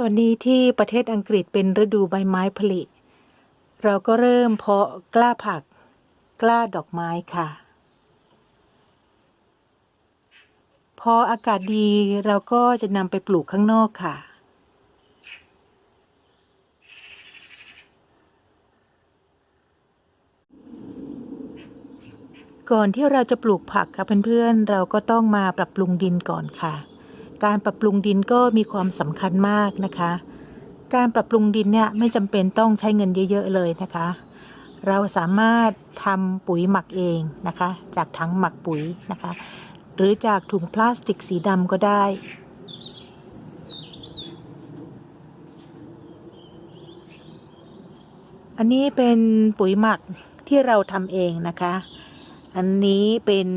ตอนนี้ที่ประเทศอังกฤษเป็นฤดูใบไม้ผลิ เราก็เริ่มเพาะกล้าผัก กล้าดอกไม้ค่ะ พออากาศดีเราก็จะนำไปปลูกข้างนอกค่ะ ก่อนที่เราจะปลูกผักค่ะเพื่อนๆ เราก็ต้องมาปรับปรุงดินก่อนค่ะ การปรับปรุงดินก็มีความสำคัญมากนะคะ การปรับปรุงดินเนี่ยไม่จำเป็นต้องใช้เงินเยอะ ๆ เลยนะคะ เราสามารถทำปุ๋ยหมักเองนะคะ จากถังหมักปุ๋ยนะคะ หรือจากถุงพลาสติกสีดำก็ได้อันนี้เป็นปุ๋ยหมักที่เราทำเองนะคะ อันนี้เป็น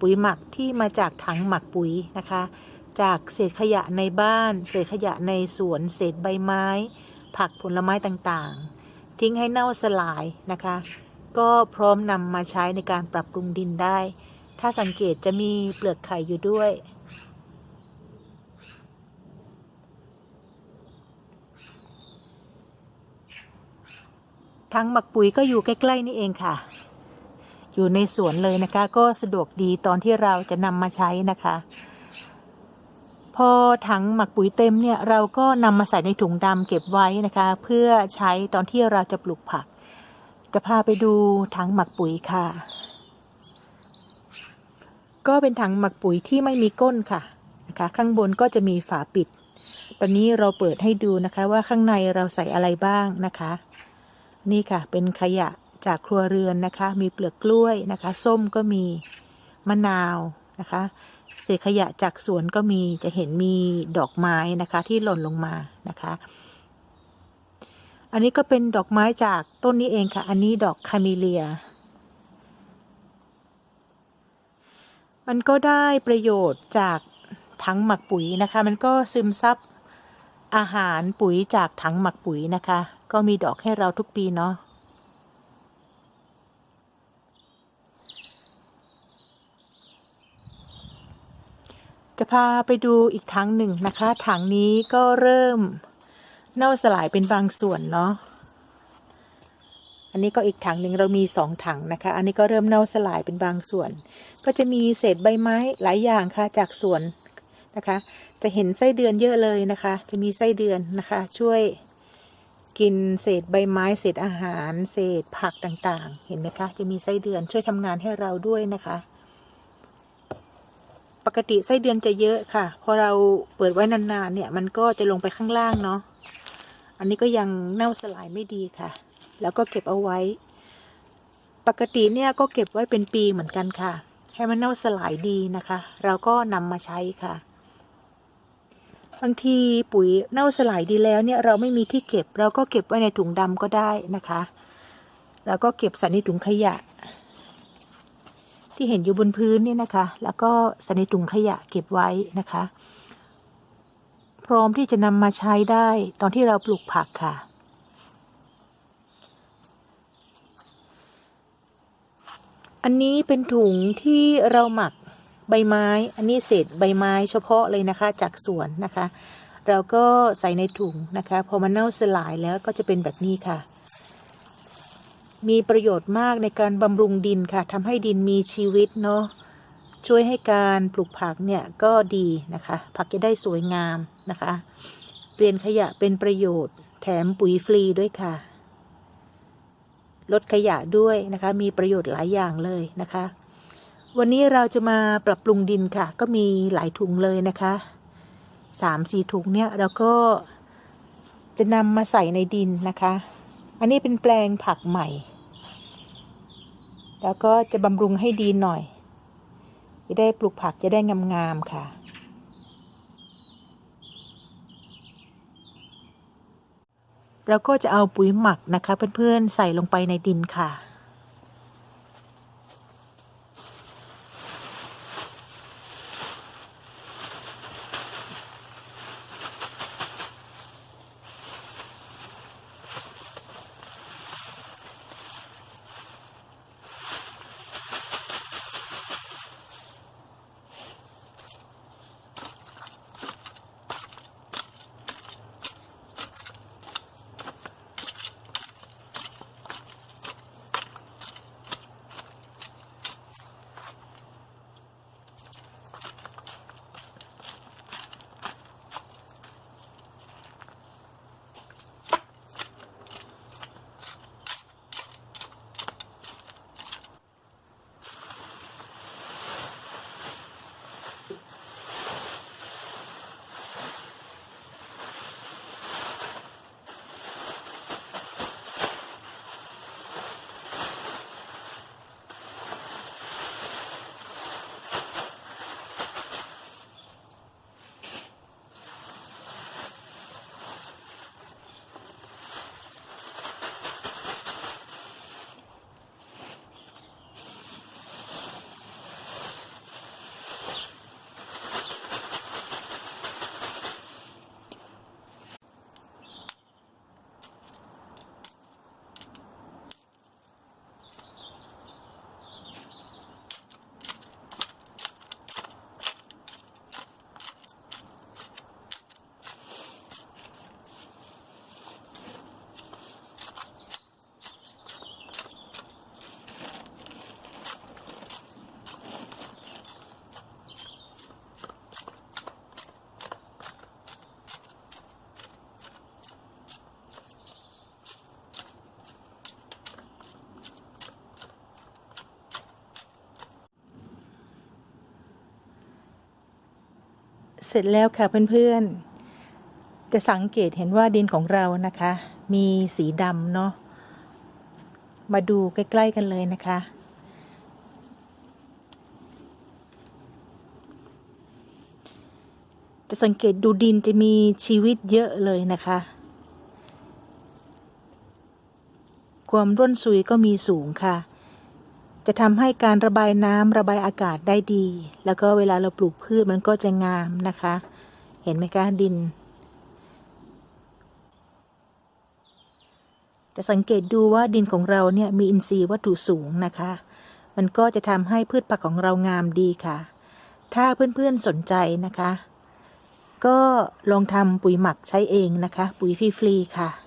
ปุ๋ยหมักที่มาจากถังหมักปุ๋ยนะคะ จากเศษขยะในบ้าน เศษขยะในสวน เศษใบไม้ ผักผลไม้ต่างๆ ทิ้งให้เน่าสลายนะคะ ก็พร้อมนำมาใช้ในการปรับปรุงดินได้ ถ้าสังเกตจะมีเปลือกไข่อยู่ด้วย ทั้งหมักปุ๋ยก็อยู่ใกล้ๆนี่เองค่ะ อยู่ในสวนเลยนะคะ ก็สะดวกดีตอนที่เราจะนำมาใช้นะคะ พอถังหมักปุ๋ยเต็มเนี่ยเราก็นำมาใส่ในถุงดำเก็บไว้นะคะ เพื่อใช้ตอนที่เราจะปลูกผัก จะพาไปดูถังหมักปุ๋ยค่ะ ก็เป็นถังหมักปุ๋ยที่ไม่มีก้นค่ะนะคะ ข้างบนก็จะมีฝาปิด ตอนนี้เราเปิดให้ดูนะคะว่าข้างในเราใส่อะไรบ้างนะคะ นี่ค่ะ เป็นขยะจากครัวเรือนนะคะ มีเปลือกกล้วยนะคะ ส้มก็มีมะนาว นะคะ เศษขยะจากสวนก็มีจะเห็นมีดอกไม้นะคะ ที่หล่นลงมานะคะ อันนี้ก็เป็นดอกไม้จากต้นนี้เองค่ะ อันนี้ดอกคาเมเลีย มันก็ได้ประโยชน์จากถังหมักปุ๋ยนะคะ มันก็ซึมซับอาหารปุ๋ยจากถังหมักปุ๋ยนะคะ ก็มีดอกให้เราทุกปีเนาะ จะพาไปดูอีกถังหนึ่งนะคะ ถังนี้ก็เริ่มเน่าสลายเป็นบางส่วนเนาะ อันนี้ก็อีกถังหนึ่งเรามีสองถังนะคะ อันนี้ก็เริ่มเน่าสลายเป็นบางส่วน ก็จะมีเศษใบไม้หลายอย่างค่ะจากสวนนะคะ จะเห็นไส้เดือนเยอะเลยนะคะ จะมีไส้เดือนนะคะ ช่วยกินเศษใบไม้เศษอาหาร เศษผักต่างๆ เห็นไหมคะ จะมีไส้เดือนช่วยทำงานให้เราด้วยนะคะ ปกติไส้เดือนจะเยอะค่ะ พอเราเปิดไว้นานๆเนี่ย มันก็จะลงไปข้างล่างเนาะ อันนี้ก็ยังเน่าสลายไม่ดีค่ะ แล้วก็เก็บเอาไว้ ปกติเนี่ยก็เก็บไว้เป็นปีเหมือนกันค่ะ ให้มันเน่าสลายดีนะคะ เราก็นำมาใช้ค่ะ บางทีปุ๋ยเน่าสลายดีแล้วเนี่ยเราไม่มีที่เก็บ เราก็เก็บไว้ในถุงดำก็ได้นะคะ แล้วก็เก็บใส่ในถุงขยะ ที่เห็นอยู่บนพื้นเนี่ยนะคะ แล้วก็ใส่ในถุงขยะเก็บไว้นะคะ พร้อมที่จะนำมาใช้ได้ตอนที่เราปลูกผักค่ะ อันนี้เป็นถุงที่เราหมักใบไม้ อันนี้เศษใบไม้เฉพาะเลยนะคะจากสวนนะคะ เราก็ใส่ในถุงนะคะ พอมันเน่าสลายแล้วก็จะเป็นแบบนี้ค่ะ มีประโยชน์มากในการบำรุงดินค่ะทำให้ดินมีชีวิตเนาะช่วยให้การปลูกผักเนี่ยก็ดีนะคะ ผักจะได้สวยงามนะคะเปลี่ยนขยะเป็นประโยชน์ แถมปุ๋ยฟรีด้วยค่ะ ลดขยะด้วยนะคะ มีประโยชน์หลายอย่างเลยนะคะ วันนี้เราจะมาปรับปรุงดินค่ะ ก็มีหลายถุงเลยนะคะสามสี่ถุงเนี่ยเราก็จะนำมาใส่ในดินนะคะ อันนี้เป็นแปลงผักใหม่ แล้วก็จะบำรุงให้ดีหน่อย จะได้ปลูกผักจะได้งามๆค่ะเราก็จะเอาปุ๋ยหมักนะคะเพื่อนๆใส่ลงไปในดินค่ะ เสร็จแล้วค่ะเพื่อนๆ จะสังเกตเห็นว่าดินของเรานะคะ มีสีดำเนาะ มาดูใกล้ๆกันเลยนะคะ จะสังเกตดูดินจะมีชีวิตเยอะเลยนะคะ ความร่วนซุยก็มีสูงค่ะ จะทำให้การระบายน้ำระบายอากาศได้ดี แล้วก็เวลาเราปลูกพืชมันก็จะงามนะคะ เห็นไหมคะดิน จะสังเกตดูว่าดินของเราเนี่ยมีอินทรีย์วัตถุสูงนะคะ มันก็จะทำให้พืชผักของเรางามดีค่ะ ถ้าเพื่อนๆสนใจนะคะ ก็ลองทำปุ๋ยหมักใช้เองนะคะ ปุ๋ยฟรีๆค่ะ